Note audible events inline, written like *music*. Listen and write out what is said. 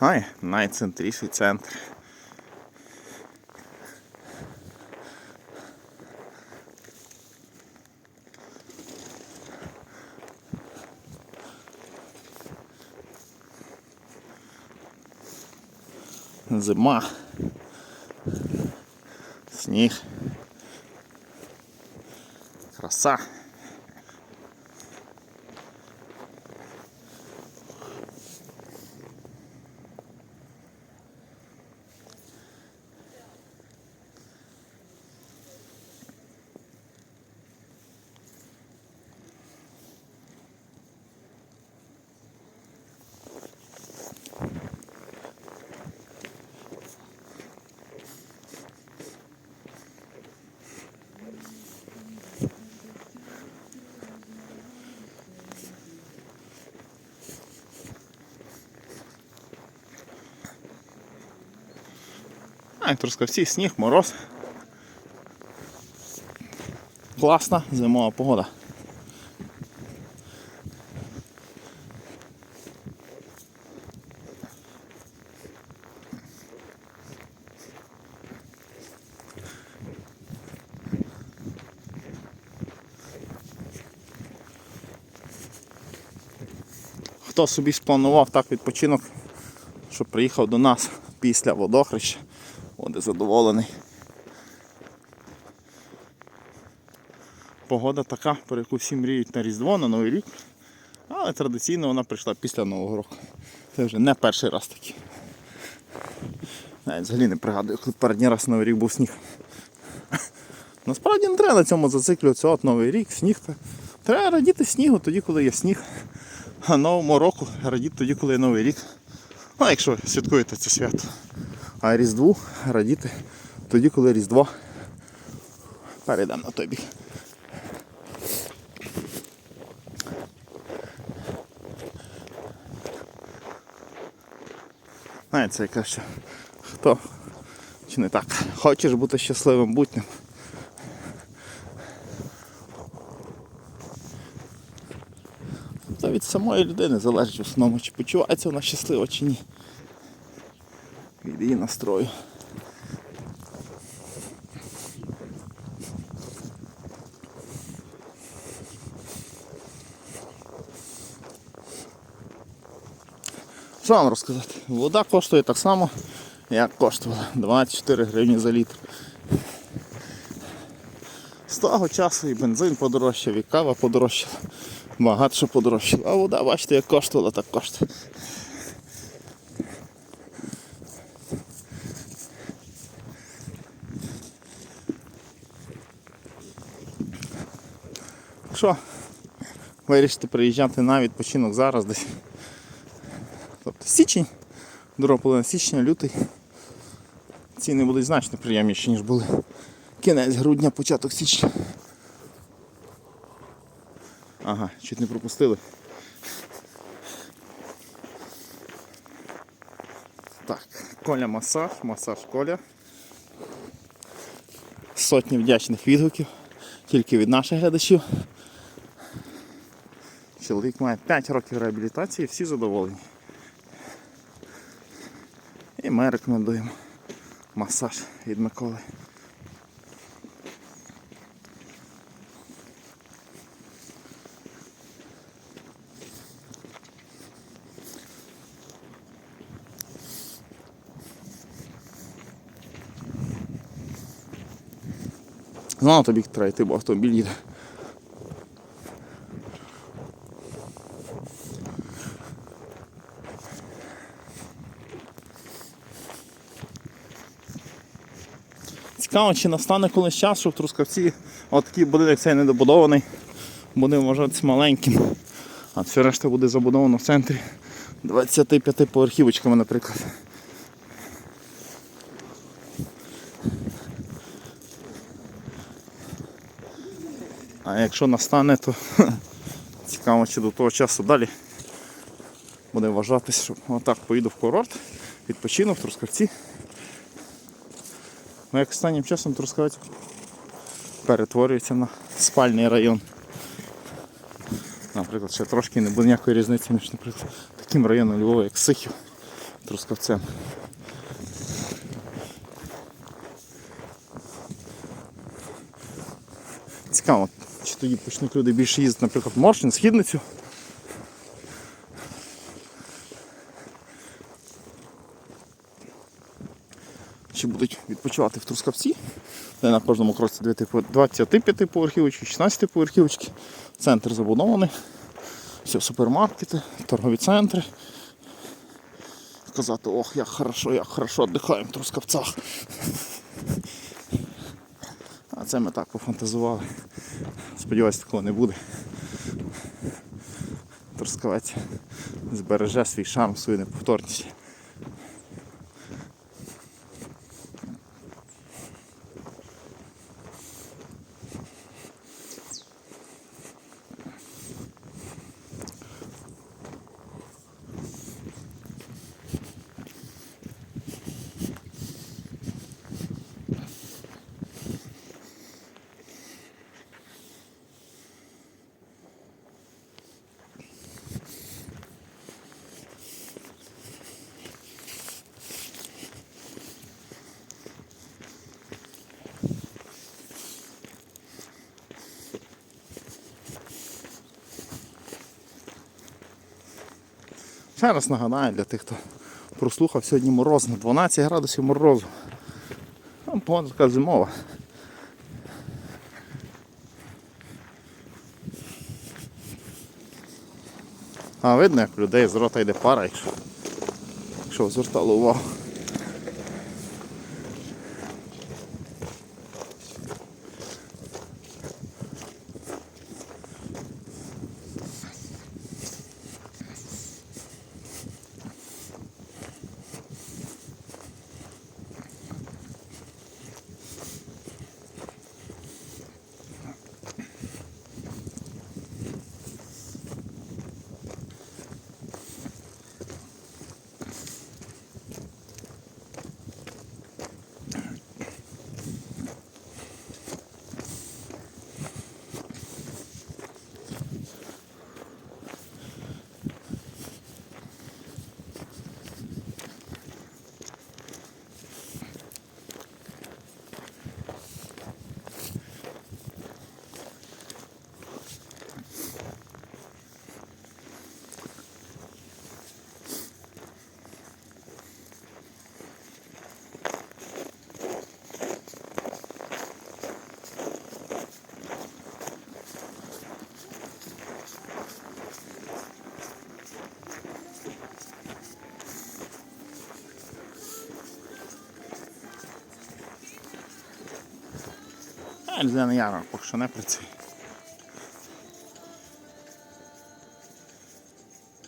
Ай, найцентріший центр. Зима. Сніг. Краса. І Трускавці, сніг, мороз. Класна зимова погода. Хто собі спланував так відпочинок, що приїхав до нас після водохреща, буде задоволений. Погода така, про яку всі мріють на Різдво, на Новий рік. Але традиційно вона прийшла після Нового року. Це вже не перший раз такий. Навіть взагалі не пригадую, коли передній раз Новий рік був сніг. Насправді не треба на цьому зациклюватися, от Новий рік, сніг. Треба радіти снігу тоді, коли є сніг. А новому року радіти тоді, коли є Новий рік. Ну, якщо ви святкуєте це свято. А Різдву радіти тоді, коли Різдво. Перейдемо на той бік. Знаєте, яка ще хто чи не так. Хочеш бути щасливим, будь ним. Це від самої людини залежить в основному, чи почувається вона щаслива чи ні. Її настрою. Що вам розказати? Вода коштує так само, як коштувала. 24 гривні за літр. З того часу і бензин подорожчав, і кава подорожчала. Багато що подорожчало. А вода, бачите, як коштувала, так коштує. Що? Вирішите приїжджати на відпочинок зараз десь. Тобто січень, друга половина січня, лютий. Ціни будуть значно приємніші, ніж були. Кінець грудня, початок січня. Ага, чуть не пропустили. Так, Коля масаж, масаж Коля. Сотні вдячних відгуків, тільки від наших глядачів. Чоловік має 5 років реабілітації, всі задоволені. І ми рекомендуємо масаж від Миколи. Знову тобі треба йти, бо автомобіль їде. Цікаво, чи настане колись час, що в Трускавці от такий будинок цей недобудований, буде вважатися маленьким. А все решта буде забудовано в центрі 25 поверхівочками, наприклад. А якщо настане, то *laughs* цікаво, чи до того часу далі буде вважатись, що отак поїду в курорт, відпочину в Трускавці. Ну, як останнім часом Трускавець перетворюється на спальний район. Наприклад, ще трошки не буде ніякої різниці між наприклад, таким районом Львова, як Сихів. трускавцем. Цікаво, чи тоді почнуть люди більше їздити, наприклад, в Моршин, східницю. Чи будуть відпочивати в Трускавці, де на кожному кроці 25 поверхівочки, 16 поверхівочки, центр забудований, все, супермаркети, торгові центри. Сказати, ох, як хорошо, як хорошо віддихаємо в Трускавцях. А це ми так пофантазували. Сподіваюсь, такого не буде. Трускавець збереже свій шарм, свою неповторність. Ще раз нагадаю для тих, хто прослухав сьогодні мороз на 12 градусів морозу. Там зимова. А видно, як людей з рота йде пара, якщо, якщо звертало увагу. А, ярмарок поки що не працює.